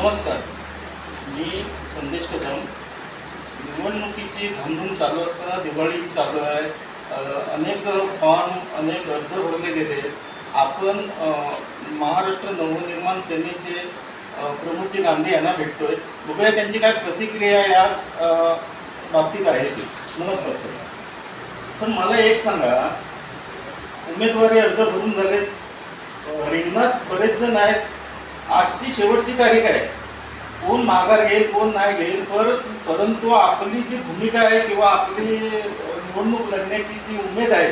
नमस्कार. मी संदेश कदम निवडणुकीची धामधूम चालू असताना दिवाळी चालू आहे. अनेक फॉर्म अनेक अर्ज भरले गेले. आपण महाराष्ट्र नवनिर्माण सेनेचे प्रमुख प्रमोदजी गांधी यांना भेटतोय बघूया त्यांची काय प्रतिक्रिया या बाबतीत आहे. ती नमस्कार सर. सर मला एक सांगा. उमेदवारी अर्ज भरून झाले रिंगणात बरेच जण आहेत. आजची शेवटची तारीख आहे. कोण माघार घेईल कोण नाही घेईल पर परंतु आपली जी भूमिका आहे किंवा आपली निवडणूक लढण्याची जी उमेद आहे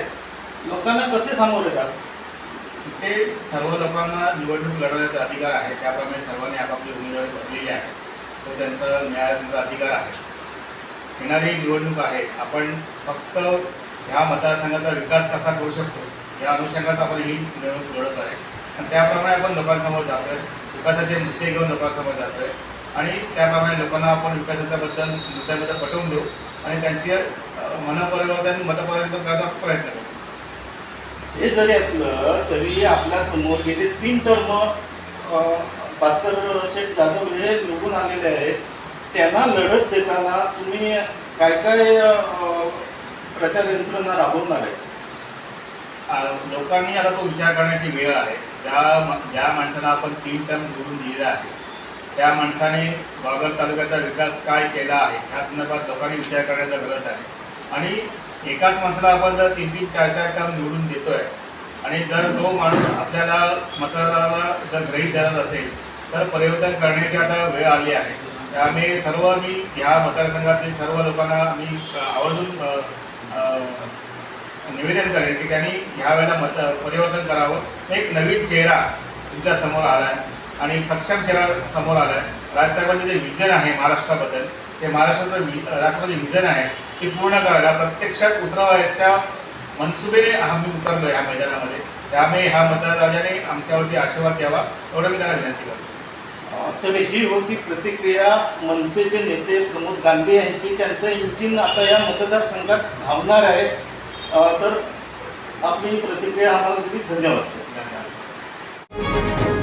लोकांना कसे सामोरे जाल ते सर्व लोकांना निवडणूक लढवण्याचा अधिकार आहे. त्याप्रमाणे सर्वांनी आपापली उमेदवारी भरलेली आहे. तो त्यांचा न्यायालयाचा अधिकार आहे. येणारी निवडणूक आहे. आपण फक्त ह्या मतदारसंघाचा विकास कसा करू शकतो या अनुषंगाचा आपण ही निवडणूक लढत आहे. आणि त्याप्रमाणे आपण लोकांसमोर जातोय. विकासाचे मुद्दे घेऊन लोकांसमोर जातोय आणि त्याप्रमाणे लोकांना आपण विकासाच्या बद्दल मुद्द्याबद्दल पटवून देऊ आणि त्यांचे मनपरिवर्तन मतपरिवर्तन करायचा प्रयत्न करू. हे जरी असलं तरी आपल्यासमोर गेले तीन टर्म भास्कर शेठ जाधव हे निवडून आलेले आहेत. त्यांना लढत देताना तुम्ही काय काय प्रचार यंत्रणा राबवणार आहे लोकांनी आता तो विचार करण्याची वेळ आहे. ज्या ज्या माणसाला आपण तीन टर्म निवडून दिलेला आहे त्या माणसाने बागर तालुक्याचा विकास काय केला आहे ह्या संदर्भात लोकांनी विचार करण्याचा गरज आहे. आणि एकाच माणसाला आपण जर तीन तीन चार चार टर्म निवडून देतोय आणि जर तो माणूस आपल्याला मतदाराला जर ग्रहित धरत असेल तर परिवर्तन करण्याची आता वेळ आली आहे. त्यामुळे सर्व मी ह्या मतदारसंघातील सर्व लोकांना मी आवर्जून निवेदन करेल की त्यांनी ह्या वेळेला मत परिवर्तन करावं. एक नवीन चेहरा तुमच्यासमोर आला आहे आणि सक्षम चेहरा समोर आला आहे राजसाहेबांचं जे विजन आहे महाराष्ट्राबद्दल ते महाराष्ट्राचं वि राष्ट्रपती विजन आहे ते पूर्ण करायला प्रत्यक्षात उतरवायच्या मनसुबेने आम्ही उतरलो ह्या मैदानामध्ये. त्यामुळे ह्या मतदाराने आमच्यावरती आशीर्वाद द्यावा एवढं मी त्यांना विनंती करतो. तर ही होती प्रतिक्रिया मनसेचे नेते प्रमोद गांधी यांची. त्यांचं इंजिन आता या मतदारसंघात धावणार आहे. तर आपली प्रतिक्रिया आम्हाला दिली. धन्यवाद सर. धन्यवाद.